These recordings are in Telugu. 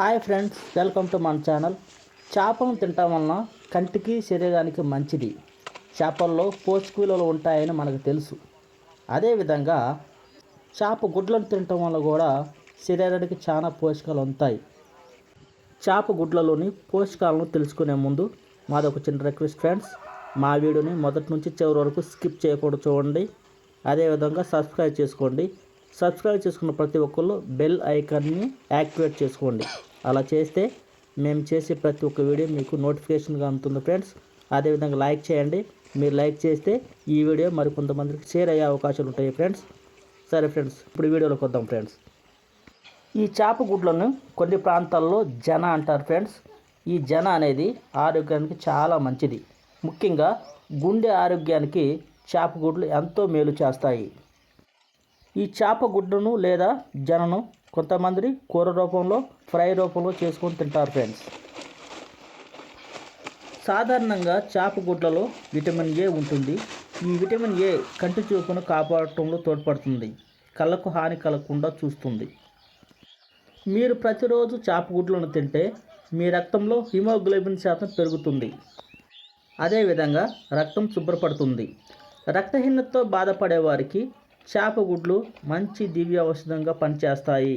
హాయ్ ఫ్రెండ్స్ వెల్కమ్ టు మన ఛానల్. చేపలను తినటం వలన కంటికి శరీరానికి మంచిది. చేపల్లో పోషక విలువలు ఉంటాయని మనకు తెలుసు. అదేవిధంగా చేప గుడ్లను తినటం వల్ల కూడా శరీరానికి చాలా పోషకాలు ఉంటాయి. చేప గుడ్లలోని పోషకాలను తెలుసుకునే ముందు మాది ఒక చిన్న రిక్వెస్ట్ ఫ్రెండ్స్ మా వీడియోని మొదటి నుంచి చివరి వరకు స్కిప్ చేయకూడదు చూడండి. అదేవిధంగా సబ్స్క్రైబ్ చేసుకోండి. సబ్స్క్రైబ్ చేసుకున్న ప్రతి ఒక్కళ్ళు బెల్ ఐకాన్ని యాక్టివేట్ చేసుకోండి. అలా చేస్తే మేము చేసే ప్రతి ఒక్క వీడియో మీకు నోటిఫికేషన్గా అందుతుంది ఫ్రెండ్స్. అదేవిధంగా లైక్ చేయండి. మీరు లైక్ చేస్తే ఈ వీడియో మరి కొంతమందికి షేర్ అయ్యే అవకాశాలు ఉంటాయి ఫ్రెండ్స్. సరే ఫ్రెండ్స్ ఇప్పుడు వీడియోలోకి వద్దాం ఫ్రెండ్స్. ఈ చేప గుడ్లను కొన్ని ప్రాంతాల్లో జన అంటారు ఫ్రెండ్స్. ఈ జన అనేది ఆరోగ్యానికి చాలా మంచిది. ముఖ్యంగా గుండె ఆరోగ్యానికి చేప గుడ్లు ఎంతో మేలు చేస్తాయి. ఈ చేప గుడ్డును లేదా జనను కొంతమంది కూర రూపంలో ఫ్రై రూపంలో చేసుకొని తింటారు ఫ్రెండ్స్. సాధారణంగా చేప గుడ్లలో విటమిన్ ఏ ఉంటుంది. ఈ విటమిన్ ఏ కంటి చూపును కాపాడటంలో తోడ్పడుతుంది. కళ్ళకు హాని కలగకుండా చూస్తుంది. మీరు ప్రతిరోజు చేప గుడ్లను తింటే మీ రక్తంలో హిమోగ్లోబిన్ శాతం పెరుగుతుంది. అదేవిధంగా రక్తం శుభ్రపడుతుంది. రక్తహీనతతో బాధపడే వారికి చేపగుడ్లు మంచి దివ్య ఔషధంగా పనిచేస్తాయి.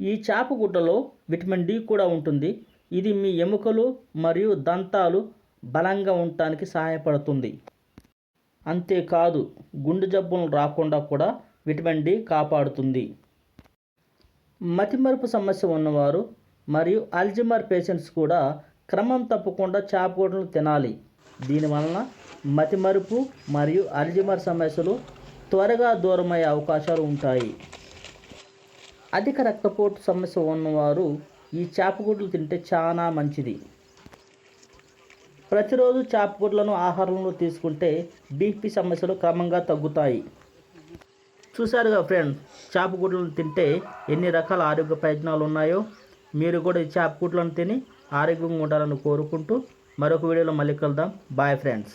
ఈ చేపగుడ్డలో విటమిన్ డి కూడా ఉంటుంది. ఇది మీ ఎముకలు మరియు దంతాలు బలంగా ఉండటానికి సహాయపడుతుంది. అంతేకాదు గుండె జబ్బులు రాకుండా కూడా విటమిన్ డి కాపాడుతుంది. మతిమరుపు సమస్య ఉన్నవారు మరియు అల్జిమర్ పేషెంట్స్ కూడా క్రమం తప్పకుండా చేపగూడలు తినాలి. దీనివలన మతిమరుపు మరియు అల్జిమర్ సమస్యలు త్వరగా దూరమయ్యే అవకాశాలు ఉంటాయి. అధిక రక్తపోటు సమస్య ఉన్నవారు ఈ చేపగుడ్లు తింటే చాలా మంచిది. ప్రతిరోజు చేపగుడ్లను ఆహారంలో తీసుకుంటే బీపీ సమస్యలు క్రమంగా తగ్గుతాయి. చూసారుగా ఫ్రెండ్ చేపగుడ్లను తింటే ఎన్ని రకాల ఆరోగ్య ప్రయోజనాలు ఉన్నాయో మీరు కూడా ఈ చేపగుడ్లను తిని ఆరోగ్యంగా ఉండాలని కోరుకుంటూ మరొక వీడియోలో మళ్ళీ కలుద్దాం. Bye friends.